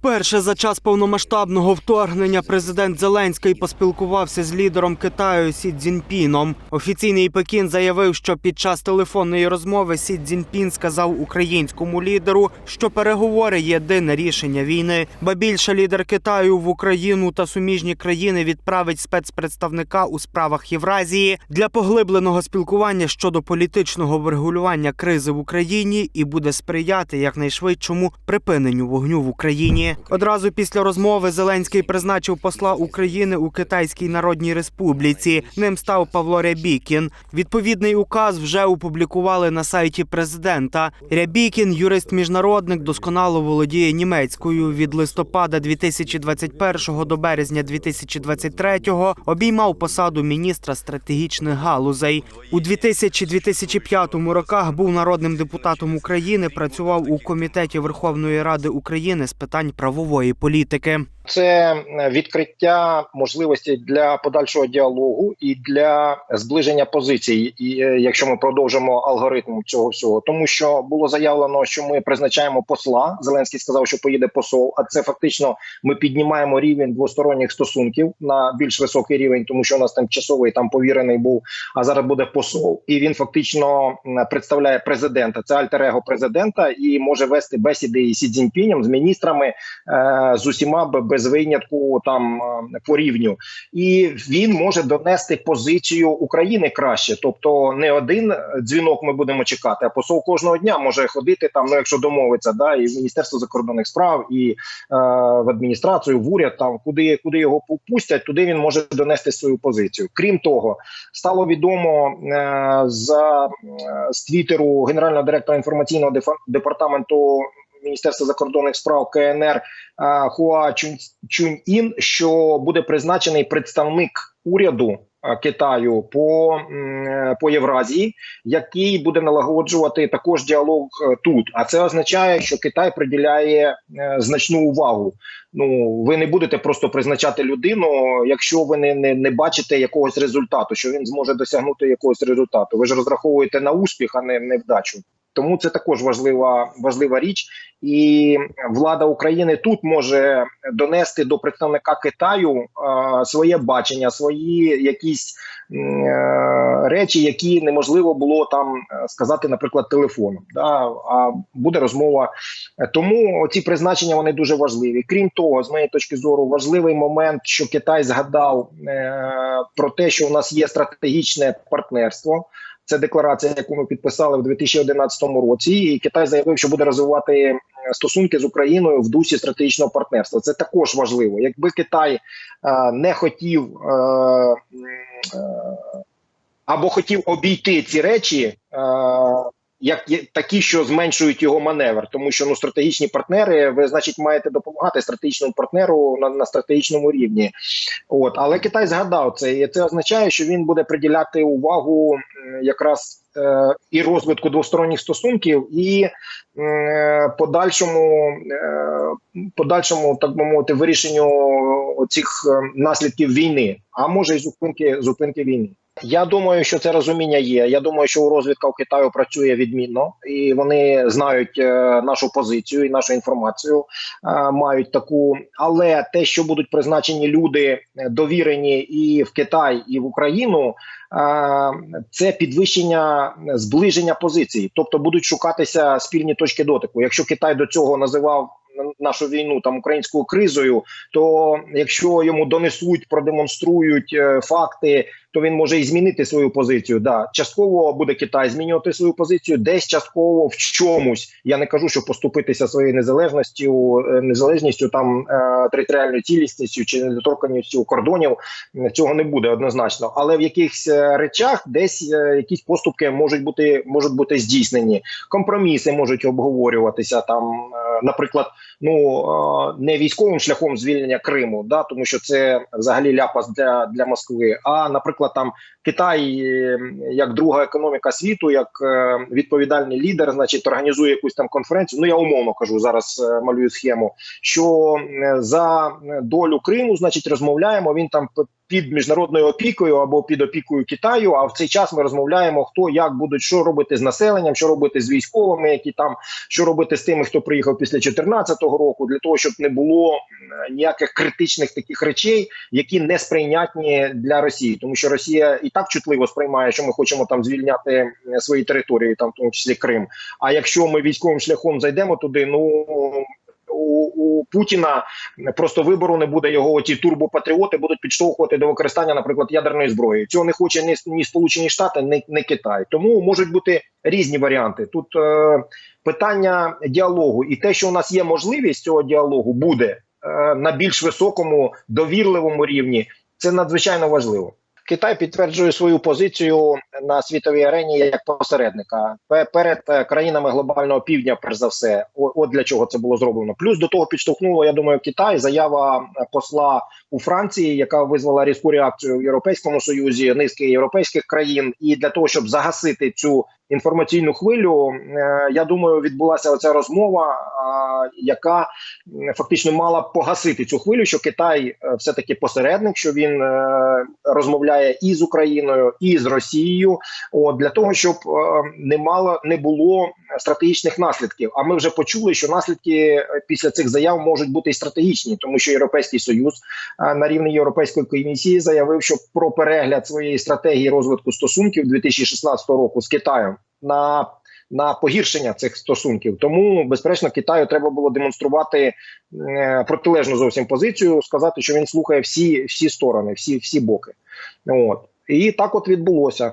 Вперше за час повномасштабного вторгнення президент Зеленський поспілкувався з лідером Китаю Сі Цзіньпіном. Офіційний Пекін заявив, що під час телефонної розмови Сі Цзіньпін сказав українському лідеру, що переговори єдине рішення війни. Ба більше лідер Китаю в Україну та суміжні країни відправить спецпредставника у справах Євразії для поглибленого спілкування щодо політичного врегулювання кризи в Україні і буде сприяти якнайшвидшому припиненню вогню в Україні. Одразу після розмови Зеленський призначив посла України у Китайській Народній Республіці. Ним став Павло Рябікін. Відповідний указ вже опублікували на сайті президента. Рябікін, юрист-міжнародник, досконало володіє німецькою. Від листопада 2021 до березня 2023 обіймав посаду міністра стратегічних галузей. У 2000-2005 роках був народним депутатом України. Працював у комітеті Верховної Ради України з питань правової політики. Це відкриття можливості для подальшого діалогу і для зближення позицій, і е, якщо ми продовжимо алгоритм цього всього, тому що було заявлено, що ми призначаємо посла. Зеленський сказав, що поїде посол. А це фактично ми піднімаємо рівень двосторонніх стосунків на більш високий рівень, тому що у нас тимчасовий там повірений був. А зараз буде посол, і він фактично представляє президента. Це альтер-его президента, і може вести бесіди із Сі Цзіньпінем, з міністрами е, з усіма б- без винятку там е, по рівню, і він може донести позицію України краще. Тобто, не один дзвінок ми будемо чекати, а посол кожного дня може ходити там. Ну якщо домовиться, да, і в міністерство закордонних справ, і е, в адміністрацію, в уряд, там куди куди його пустять, туди він може донести свою позицію. Крім того, стало відомо е, за е, з твіттеру генерального директора інформаційного департаменту. Міністерства закордонних справ КНР Хуа Чунь, Ін, що буде призначений представник уряду Китаю по, по Євразії, який буде налагоджувати також діалог е, тут. А це означає, що Китай приділяє е, значну увагу. Ну ви не будете просто призначати людину, якщо ви не, не, не бачите якогось результату, що він зможе досягнути якогось результату. Ви ж розраховуєте на успіх, а не, не вдачу. Тому це також важлива важлива річ, і влада України тут може донести до представника Китаю е, своє бачення, свої якісь е, речі, які неможливо було там е, сказати, наприклад, телефоном. Да? А буде розмова. Тому ці призначення вони дуже важливі. Крім того, з моєї точки зору, важливий момент, що Китай згадав про те, що у нас є стратегічне партнерство. Це декларація, яку ми підписали в 2011 році. І Китай заявив, що буде розвивати е, стосунки з Україною в дусі стратегічного партнерства. Це також важливо. Якби Китай е, не хотів е, е, або хотів обійти ці речі. Е, як такі, що зменшують його маневр, тому що ну стратегічні партнери, ви значить маєте допомагати стратегічному партнеру на, на стратегічному рівні. От але Китай згадав це, і це означає, що він буде приділяти увагу якраз е, і розвитку двосторонніх стосунків, і е, подальшому, е, подальшому, так би мовити, вирішенню цих наслідків війни, а може й зупинки зупинки війни. Я думаю, що це розуміння є. Я думаю, що у розвідка в Китаю працює відмінно, і вони знають е, нашу позицію і нашу інформацію е, мають таку. Але те, що будуть призначені люди е, довірені і в Китай, і в Україну, це підвищення зближення позицій, тобто будуть шукатися спільні точки дотику. Якщо Китай до цього називав нашу війну там українською кризою, то якщо йому донесуть, продемонструють е, факти, то він може і змінити свою позицію. Да, частково буде Китай змінювати свою позицію, десь частково в чомусь. Я не кажу, що поступитися своєю незалежністю, е, незалежністю там е, територіальною цілісністю чи недоторканістю кордонів. Цього не буде однозначно, але в якихось речах десь якісь поступки можуть бути можуть бути здійснені. Компроміси можуть обговорюватися там, наприклад, ну е, не військовим шляхом звільнення Криму, да тому що це взагалі ляпас для, для Москви. А наприклад, там Китай е, як друга економіка світу, як е, відповідальний лідер, значить, організує якусь там конференцію. Ну я умовно кажу зараз, малюю схему, що за долю Криму, значить, розмовляємо. Він там під міжнародною опікою або під опікою Китаю. А в цей час ми розмовляємо, хто як будуть що робити з населенням, що робити з військовими, які там що робити з тими, хто приїхав після 2014 року, для того, щоб не було ніяких критичних таких речей, які не сприйнятні для Росії, тому що Росія і так чутливо сприймає, що ми хочемо там звільняти свої території, там в тому числі Крим. А якщо ми військовим шляхом зайдемо туди, ну у, у Путіна просто вибору не буде. Його ті турбопатріоти будуть підштовхувати до використання, наприклад, ядерної зброї. Цього не хоче ні, ні Сполучені Штати, ні, ні Китай. Тому можуть бути різні варіанти. Тут е, питання діалогу, і те, що у нас є можливість цього діалогу, буде е, на більш високому довірливому рівні. Це надзвичайно важливо. Китай підтверджує свою позицію на світовій арені як посередника. Перед е, країнами глобального півдня, перш за все, от для чого це було зроблено. Плюс до того підштовхнуло, я думаю, Китай. Заява е, посла у Франції, яка визвала різку реакцію в Європейському Союзі, низки європейських країн, і для того, щоб загасити цю інформаційну хвилю, е, я думаю, відбулася оця розмова, яка фактично мала погасити цю хвилю, що Китай е, все таки посередник, що він е, розмовляє і з Україною, і з Росією. От для того, щоб е, не мало не було стратегічних наслідків. А ми вже почули, що наслідки е, після цих заяв можуть бути і стратегічні, тому що Європейський Союз е, на рівні Європейської комісії заявив, що про перегляд своєї стратегії розвитку стосунків 2016 року з Китаєм на на погіршення цих стосунків, тому безперечно Китаю треба було демонструвати е, протилежну зовсім позицію, сказати, що він слухає всі, всі сторони, всі, всі боки. От і так от відбулося.